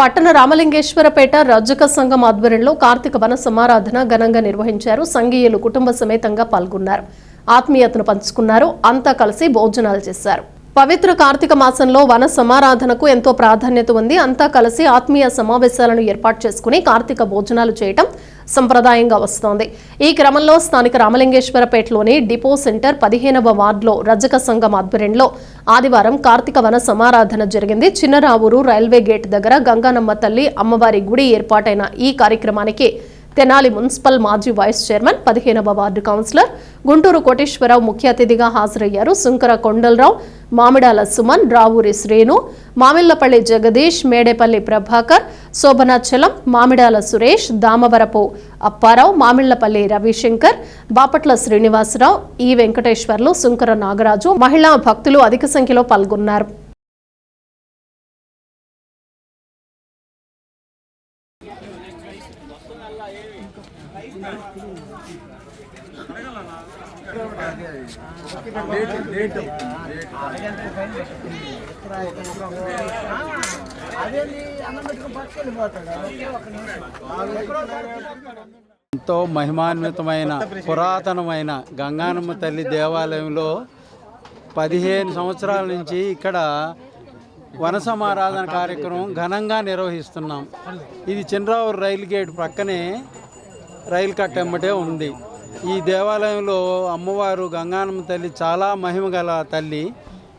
పట్టణ రామలింగేశ్వరపేట రజ్జక సంఘం ఆధ్వర్యంలో కార్తీక వన సమారాధన ఘనంగా నిర్వహించారు. సంఘీయులు కుటుంబ సమేతంగా పాల్గొన్నారు. ఆత్మీయతను పంచుకున్నారు. అంతా కలిసి భోజనాలు చేశారు. పవిత్ర కార్తీక మాసంలో వన సమారాధనకు ఎంతో ప్రాధాన్యత ఉంది. అంతా కలిసి ఆత్మీయ సమావేశాలను ఏర్పాటు చేసుకుని కార్తీక భోజనాలు చేయటం సంప్రదాయంగా వస్తోంది. ఈ క్రమంలో స్థానిక రామలింగేశ్వరపేటలోని డిపో సెంటర్ పదిహేనవ వార్డులో రజక సంఘం ఆధ్వర్యంలో ఆదివారం కార్తీక వన సమారాధన జరిగింది. చిన్నరావూరు రైల్వే గేట్ దగ్గర గంగానమ్మ తల్లి అమ్మవారి గుడి ఏర్పాటైన ఈ కార్యక్రమానికి తెనాలి మున్సిపల్ మాజీ వైస్ చైర్మన్ పదిహేనవ వార్డు కౌన్సిలర్ గుంటూరు కోటేశ్వరరావు ముఖ్య అతిథిగా హాజరయ్యారు. శుంకర కొండలరావు మామిడాల సుమన్ రావూరి శ్రేణు మామిళ్ళపల్లి జగదీష్ మేడేపల్లి ప్రభాకర్ శోభనాచలం మామిడాల సురేష్ దామవరపు అప్పారావు మామిళ్ళపల్లి రవిశంకర్ బాపట్ల శ్రీనివాసరావు ఈ వెంకటేశ్వర్లు శుంకర నాగరాజు మహిళా భక్తులు అధిక సంఖ్యలో పాల్గొన్నారు. ఎంతో మహిమాన్వితమైన పురాతనమైన గంగానమ్మ తల్లి దేవాలయంలో పదిహేను సంవత్సరాల నుంచి ఇక్కడ వనసమారాధన కార్యక్రమం ఘనంగా నిర్వహిస్తున్నాం. ఇది చిన్నరావు రైలు గేట్ ప్రక్కనే రైలు కట్టెమ్మటే ఉంది. ఈ దేవాలయంలో అమ్మవారు గంగానమ్మ తల్లి చాలా మహిమ గల తల్లి.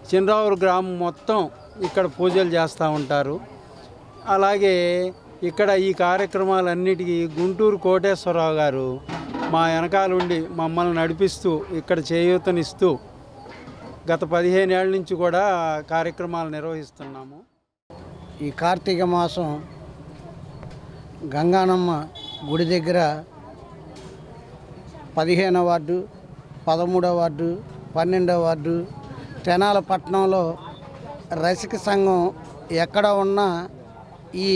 చిన్నరావురు గ్రామం మొత్తం ఇక్కడ పూజలు చేస్తూ ఉంటారు. అలాగే ఇక్కడ ఈ కార్యక్రమాలన్నిటికీ గుంటూరు కోటేశ్వరరావు గారు మా వెనకాల ఉండి మమ్మల్ని నడిపిస్తూ ఇక్కడ చేయూతనిస్తూ గత పదిహేను ఏళ్ళ నుంచి కూడా కార్యక్రమాలు నిర్వహిస్తున్నాము. ఈ కార్తీక మాసం గంగానమ్మ గుడి దగ్గర పదిహేనవ వార్డు పదమూడవ వార్డు పన్నెండవ వార్డు తెనాల పట్టణంలో రసిక సంఘం ఎక్కడ ఉన్నా ఈ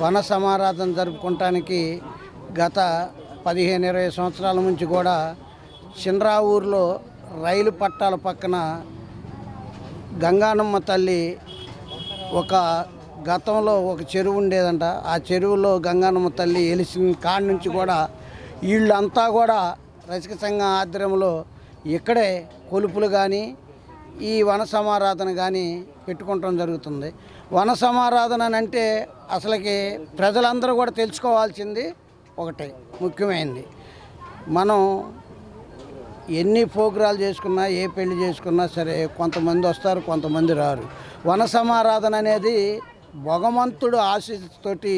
వన సమారాధన జరుపుకోవటానికి గత పదిహేను ఇరవై సంవత్సరాల నుంచి కూడా చిన్రా ఊర్లో రైలు పట్టాల పక్కన గంగానమ్మ తల్లి ఒక గతంలో ఒక చెరువు ఉండేదంట. ఆ చెరువులో గంగానమ్మ తల్లి వెలిసిన కాడి నుంచి కూడా వీళ్ళంతా కూడా రసిక సంఘం ఆధ్వర్యంలో ఇక్కడే కొలుపులు కానీ ఈ వన సమారాధన కానీ పెట్టుకుంటం జరుగుతుంది. వన సమారాధన అని అంటే అసలుకి ప్రజలందరూ కూడా తెలుసుకోవాల్సింది ఒకటే ముఖ్యమైనది మనం ఎన్ని ప్రోగ్రాలు చేసుకున్నా ఏ పెళ్ళి చేసుకున్నా సరే కొంతమంది వస్తారు కొంతమంది రారు. వన సమారాధన అనేది భగవంతుడు ఆశీస్సుతోటి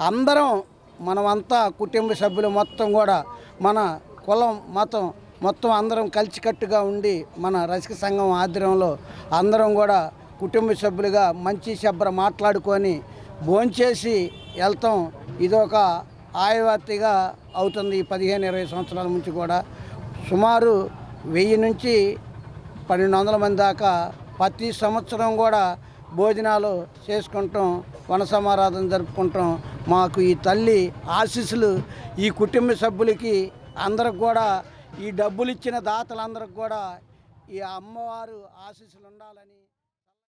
అందరం మనమంతా కుటుంబ సభ్యులు మొత్తం కూడా మన కులం మతం మొత్తం అందరం కలిసికట్టుగా ఉండి మన రసిక సంఘం ఆధ్వర్యంలో అందరం కూడా కుటుంబ సభ్యులుగా మంచి శుభ్ర మాట్లాడుకొని భోంచేసి వెళ్తాం. ఇదొక ఆయవార్తిగా అవుతుంది ఈ పదిహేను ఇరవై సంవత్సరాల నుంచి కూడా. సుమారు వెయ్యి నుంచి పన్నెండు వందల మంది దాకా ప్రతి సంవత్సరం కూడా భోజనాలు చేసుకుంటాం వనసమారాధన జరుపుకుంటాం. మాకు ఈ తల్లి ఆశీస్సులు ఈ కుటుంబ సభ్యులకి అందరికి కూడా ఈ డబ్బులు ఇచ్చిన దాతలందరికి కూడా ఈ అమ్మవారు ఆశీస్సులు ఉండాలని